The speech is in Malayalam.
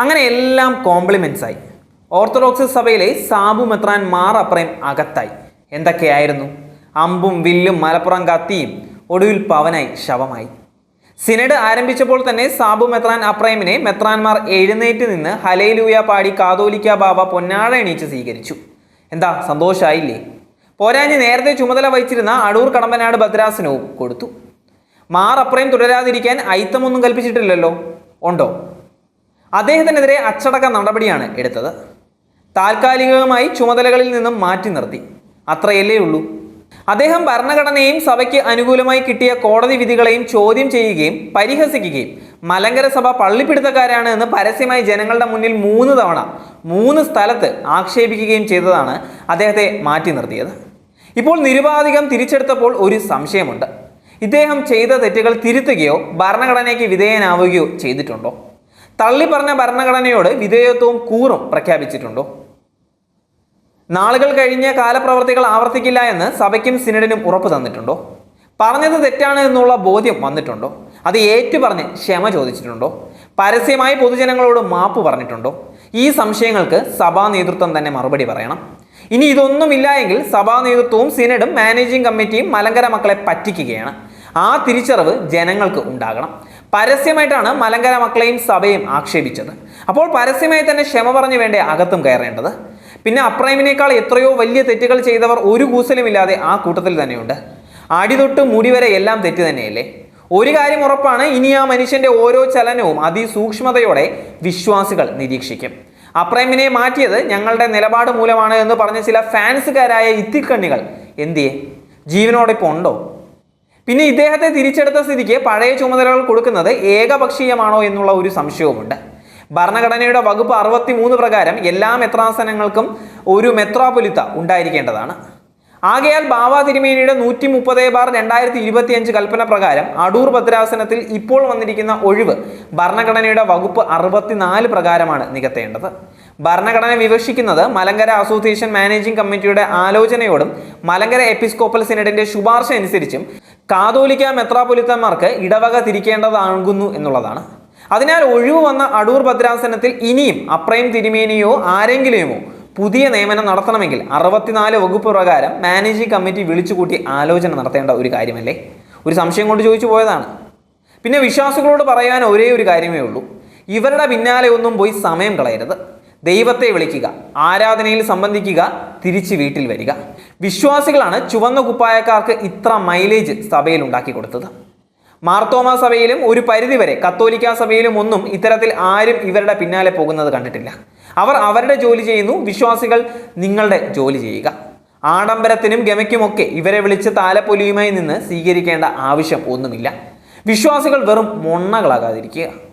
അങ്ങനെ എല്ലാം കോംപ്ലിമെന്റ്സ് ആയി. ഓർത്തഡോക്സ് സഭയിലെ സാബു മെത്രാൻ മാർ അപ്രയം അകത്തായി. എന്തൊക്കെയായിരുന്നു? അമ്പും വില്ലും മലപ്പുറം കത്തിയും ഒടുവിൽ പവനായി ശവമായി. സിനഡ് ആരംഭിച്ചപ്പോൾ തന്നെ സാബു മെത്രാൻ അപ്രൈമിനെ മെത്രാൻമാർ എഴുന്നേറ്റ് നിന്ന് ഹലേലൂയ പാടി കാതോലിക്ക ബാബ പൊന്നാഴ എണീച്ച് സ്വീകരിച്ചു. എന്താ സന്തോഷമായില്ലേ പോരാഞ്ഞ് നേരത്തെ ചുമതല വഹിച്ചിരുന്ന അടൂർ കടമ്പനാട് ഭദ്രാസനവും കൊടുത്തു. മാർ അപ്രൈം തുടരാതിരിക്കാൻ ഐത്തമൊന്നും കൽപ്പിച്ചിട്ടില്ലല്ലോ. ഉണ്ടോ? അദ്ദേഹത്തിനെതിരെ അച്ചടക്ക നടപടിയാണ് എടുത്തത്. താൽക്കാലികമായി ചുമതലകളിൽ നിന്നും മാറ്റി നിർത്തി. അത്രയല്ലേ ഉള്ളൂ. അദ്ദേഹം ഭരണഘടനയും സഭയ്ക്ക് അനുകൂലമായി കിട്ടിയ കോടതി വിധികളെയും ചോദ്യം ചെയ്യുകയും പരിഹസിക്കുകയും മലങ്കര സഭ പള്ളിപ്പിടുത്തക്കാരാണ് എന്ന് പരസ്യമായി ജനങ്ങളുടെ മുന്നിൽ മൂന്ന് തവണ മൂന്ന് സ്ഥലത്ത് ആക്ഷേപിക്കുകയും ചെയ്തതാണ് അദ്ദേഹത്തെ മാറ്റി നിർത്തിയത്. ഇപ്പോൾ നിരുപാധികം തിരിച്ചെടുത്തപ്പോൾ ഒരു സംശയമുണ്ട്. ഇദ്ദേഹം ചെയ്ത തെറ്റുകൾ തിരുത്തുകയോ ഭരണഘടനയ്ക്ക് വിധേയനാവുകയോ ചെയ്തിട്ടുണ്ടോ? തള്ളി പറഞ്ഞ ഭരണഘടനയോട് വിധേയത്വവും കൂറും പ്രഖ്യാപിച്ചിട്ടുണ്ടോ? നാളുകൾ കഴിഞ്ഞ കാലപ്രവർത്തികൾ ആവർത്തിക്കില്ല എന്ന് സഭയ്ക്കും സിനഡിനും ഉറപ്പ് തന്നിട്ടുണ്ടോ? പറഞ്ഞത് തെറ്റാണ് എന്നുള്ള ബോധ്യം വന്നിട്ടുണ്ടോ? അത് ഏറ്റുപറഞ്ഞ് ക്ഷമ ചോദിച്ചിട്ടുണ്ടോ? പരസ്യമായി പൊതുജനങ്ങളോട് മാപ്പ് പറഞ്ഞിട്ടുണ്ടോ? ഈ സംശയങ്ങൾക്ക് സഭാ നേതൃത്വം തന്നെ മറുപടി പറയണം. ഇനി ഇതൊന്നുമില്ല എങ്കിൽ സഭാ നേതൃത്വവും സിനഡും മാനേജിംഗ് കമ്മിറ്റിയും മലങ്കര മക്കളെ പറ്റിക്കുകയാണ്. ആ തിരിച്ചറിവ് ജനങ്ങൾക്ക് ഉണ്ടാകണം. പരസ്യമായിട്ടാണ് മലങ്കര മക്കളെയും സഭയും ആക്ഷേപിച്ചത്. അപ്പോൾ പരസ്യമായി തന്നെ ക്ഷമ പറഞ്ഞു വേണ്ടേ അകത്തും കയറേണ്ടത്? പിന്നെ അപ്രൈമിനേക്കാൾ എത്രയോ വലിയ തെറ്റുകൾ ചെയ്തവർ ഒരു കൂസലുമില്ലാതെ ആ കൂട്ടത്തിൽ തന്നെയുണ്ട്. അടി തൊട്ട് മുടി വരെ എല്ലാം തെറ്റ് തന്നെയല്ലേ? ഒരു കാര്യം ഉറപ്പാണ് ഇനി ആ മനുഷ്യന്റെ ഓരോ ചലനവും അതിസൂക്ഷ്മതയോടെ വിശ്വാസികൾ നിരീക്ഷിക്കും. അപ്രൈമിനെ മാറ്റിയത് ഞങ്ങളുടെ നിലപാട് മൂലമാണ് എന്ന് പറഞ്ഞ ചില ഫാൻസുകാരായ ഇത്തിക്കണ്ണികൾ. എന്തിയെ? ജീവനോടെ ഇപ്പോൾ ഉണ്ടോ? പിന്നെ ഇദ്ദേഹത്തെ തിരിച്ചെടുത്ത സ്ഥിതിക്ക് പഴയ ചുമതലകൾ കൊടുക്കുന്നത് ഏകപക്ഷീയമാണോ എന്നുള്ള ഒരു സംശയവുമുണ്ട്. ഭരണഘടനയുടെ വകുപ്പ് അറുപത്തി മൂന്ന് പ്രകാരം എല്ലാ മെത്രാസനങ്ങൾക്കും ഒരു മെത്രാപൊലിത്ത ഉണ്ടായിരിക്കേണ്ടതാണ്. ആകയാൽ ബാബ തിരുമേനിയുടെ നൂറ്റി മുപ്പത് ബാർ രണ്ടായിരത്തി ഇരുപത്തിയഞ്ച് കൽപ്പന പ്രകാരം അടൂർ ഭദ്രാസനത്തിൽ ഇപ്പോൾ വന്നിരിക്കുന്ന ഒഴിവ് ഭരണഘടനയുടെ വകുപ്പ് അറുപത്തിനാല് പ്രകാരമാണ് നികത്തേണ്ടത്. ഭരണഘടന വിവക്ഷിക്കുന്നത് മലങ്കര അസോസിയേഷൻ മാനേജിംഗ് കമ്മിറ്റിയുടെ ആലോചനയോടും മലങ്കര എപ്പിസ്കോപ്പൽ സിനഡിന്റെ ശുപാർശ അനുസരിച്ചും കാതോലിക്ക മെത്രാപൊലിത്തന്മാർക്ക് ഇടവക തിരിക്കേണ്ടതാകുന്നു എന്നുള്ളതാണ്. അതിനാൽ ഒഴിവ് വന്ന അടൂർ ഭദ്രാസനത്തിൽ ഇനിയും അപ്രയും തിരുമേനിയോ ആരെങ്കിലുമോ പുതിയ നിയമനം നടത്തണമെങ്കിൽ അറുപത്തിനാല് വകുപ്പ് പ്രകാരം മാനേജിംഗ് കമ്മിറ്റി വിളിച്ചുകൂട്ടി ആലോചന നടത്തേണ്ട ഒരു കാര്യമല്ലേ? ഒരു സംശയം കൊണ്ട് ചോദിച്ചു പോയതാണ്. പിന്നെ വിശ്വാസികളോട് പറയാൻ ഒരേ ഒരു കാര്യമേ ഉള്ളൂ. ഇവരുടെ പിന്നാലെ ഒന്നും പോയി സമയം കളയരുത്. ദൈവത്തെ വിളിക്കുക ആരാധനയിൽ സംബന്ധിക്കുക തിരിച്ച് വീട്ടിൽ വരിക. വിശ്വാസികളാണ് ചുവന്ന കുപ്പായക്കാർക്ക് ഇത്ര മൈലേജ് സഭയിൽ ഉണ്ടാക്കി കൊടുത്തത്. മാർത്തോമ സഭയിലും ഒരു പരിധിവരെ കത്തോലിക്ക സഭയിലും ഒന്നും ഇത്തരത്തിൽ ആരും ഇവരുടെ പിന്നാലെ പോകുന്നത് കണ്ടിട്ടില്ല. അവർ അവരുടെ ജോലി ചെയ്യുന്നു വിശ്വാസികൾ നിങ്ങളുടെ ജോലി ചെയ്യുക. ആഡംബരത്തിനും ഗമയ്ക്കുമൊക്കെ ഇവരെ വിളിച്ച് താലപ്പൊലിയുമായി നിന്ന് സ്വീകരിക്കേണ്ട ആവശ്യം ഒന്നുമില്ല. വിശ്വാസികൾ വെറും മൊണ്ണകളാകാതിരിക്കുക.